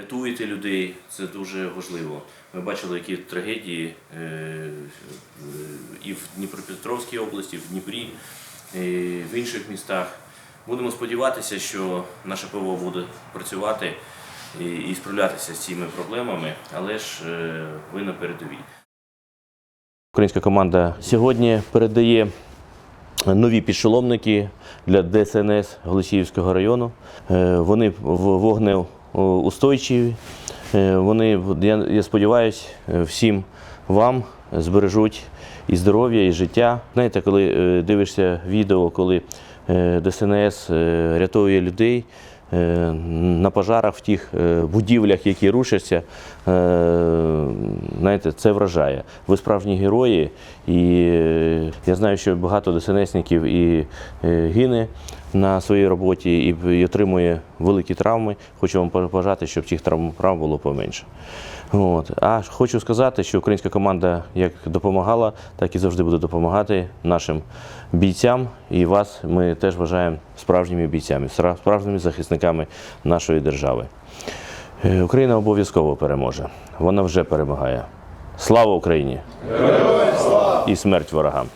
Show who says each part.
Speaker 1: рятуєте людей, це дуже важливо. Ми бачили, які трагедії е, е, і в Дніпропетровській області, в Дніпрі, і в інших містах. Будемо сподіватися, що наше ПВО буде працювати і, і справлятися з цими проблемами, але ж е, ви на передовій. Українська команда сьогодні передає нові підшоломники для ДСНС Голосіївського району. Е, Вони в- вогнеустойчиві. Е, Вони, я, я сподіваюся, всім вам збережуть і здоров'я, і життя. Знаєте, коли е, дивишся відео, коли е, ДСНС е, рятує людей е, на пожарах в тих е, будівлях, які рушаться, е, знаєте, це вражає. Ви справжні герої, і е, я знаю, що багато ДСНСників і е, гине на своїй роботі і, отримує великі травми. Хочу вам побажати, щоб цих травм було поменше. От. А хочу сказати, що українська команда як допомагала, так і завжди буде допомагати нашим бійцям. І вас ми теж вважаємо справжніми бійцями, справжніми захисниками нашої держави. Е, Україна обов'язково переможе. Вона вже перемагає. Слава Україні! І смерть ворогам!